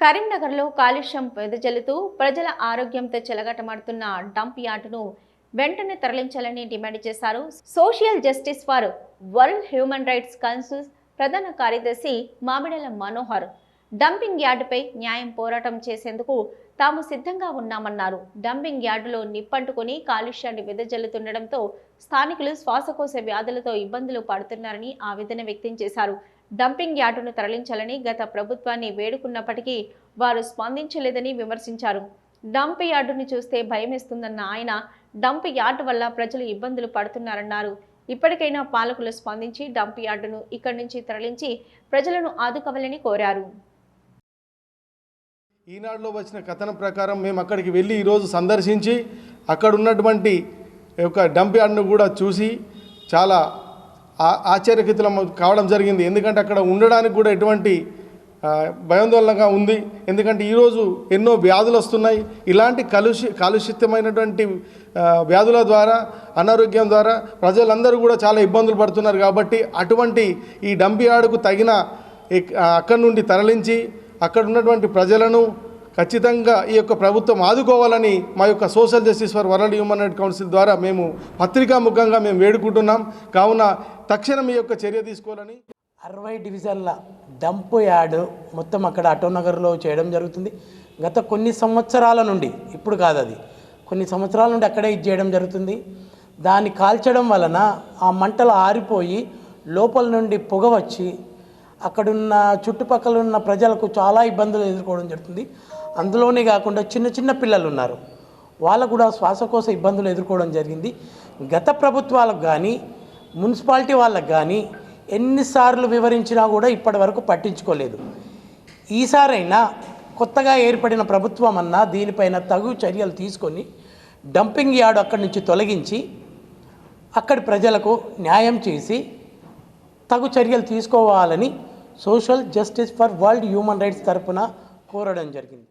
కరీంనగర్లో కాలుష్యం వెదజల్లుతూ ప్రజల ఆరోగ్యంతో చెలగటమాడుతున్న డంప్ యార్డును వెంటనే తరలించాలని డిమాండ్ చేశారు social justice for world human rights council ప్రధాన కార్యదర్శి మామిడల మనోహర్. డంపింగ్ యార్డుపై న్యాయం పోరాటం చేసేందుకు తాము సిద్ధంగా ఉన్నామన్నారు. డంపింగ్ యార్డులో నిప్పంటుకుని కాలుష్యాన్ని వెదజల్లుతుండటంతో స్థానికులు శ్వాసకోశ వ్యాధులతో ఇబ్బందులు పడుతున్నారని ఆవేదన వ్యక్తం చేశారు. డంపింగ్ యార్డును తరలించాలని గత ప్రభుత్వాన్ని వేడుకున్నప్పటికీ వారు స్పందించలేదని విమర్శించారు. డంప్ యార్డును చూస్తే భయమేస్తుందన్న ఆయన డంప్ యార్డు వల్ల ప్రజలు ఇబ్బందులు పడుతున్నారన్నారు. ఇప్పటికైనా పాలకులు స్పందించి డంప్ యార్డును ఇక్కడి నుంచి తరలించి ప్రజలను ఆదుకోవాలని కోరారు. ఈనాడులో వచ్చిన కథనం ప్రకారం మేము అక్కడికి వెళ్ళి ఈరోజు సందర్శించి అక్కడ ఉన్నటువంటి యొక్క డంప్ యార్డ్ను కూడా చూసి చాలా ఆశ్చర్యకితులం కావడం జరిగింది. ఎందుకంటే అక్కడ ఉండడానికి కూడా ఎటువంటి భయాందోళనగా ఉంది. ఎందుకంటే ఈరోజు ఎన్నో వ్యాధులు వస్తున్నాయి. ఇలాంటి కలుషి కాలుషితమైనటువంటి వ్యాధుల ద్వారా అనారోగ్యం ద్వారా ప్రజలందరూ కూడా చాలా ఇబ్బందులు పడుతున్నారు కాబట్టి అటువంటి ఈ డంప్ యార్డుకు తగిన అక్కడి నుండి తరలించి అక్కడ ఉన్నటువంటి ప్రజలను ఖచ్చితంగా ఈ యొక్క ప్రభుత్వం ఆదుకోవాలని మా యొక్క social justice for world human right council ద్వారా మేము పత్రికా ముఖంగా మేము వేడుకుంటున్నాం. కావున తక్షణం ఈ యొక్క చర్య తీసుకోవాలని అరవై డివిజన్ల డంప్ యార్డ్ మొత్తం అక్కడ అటోనగర్లో చేయడం జరుగుతుంది. గత కొన్ని సంవత్సరాల నుండి ఇప్పుడు కాదు అది కొన్ని సంవత్సరాల నుండి అక్కడే ఇది చేయడం జరుగుతుంది. దాన్ని కాల్చడం వలన ఆ మంటలు ఆరిపోయి లోపల నుండి పొగ వచ్చి అక్కడున్న చుట్టుపక్కల ఉన్న ప్రజలకు చాలా ఇబ్బందులు ఎదుర్కోవడం జరుగుతుంది. అందులోనే కాకుండా చిన్న చిన్న పిల్లలు ఉన్నారు. వాళ్ళకు కూడా శ్వాసకోశ ఇబ్బందులు ఎదుర్కోవడం జరిగింది. గత ప్రభుత్వాలకు కానీ మున్సిపాలిటీ వాళ్ళకు కానీ ఎన్నిసార్లు వివరించినా కూడా ఇప్పటి వరకు పట్టించుకోలేదు. ఈసారైనా కొత్తగా ఏర్పడిన ప్రభుత్వం అన్నా దీనిపైన తగు చర్యలు తీసుకొని డంపింగ్ యార్డ్ అక్కడి నుంచి తొలగించి అక్కడి ప్రజలకు న్యాయం చేసి తగు చర్యలు తీసుకోవాలని social justice for world human rights తరపున కోరడం జరిగింది.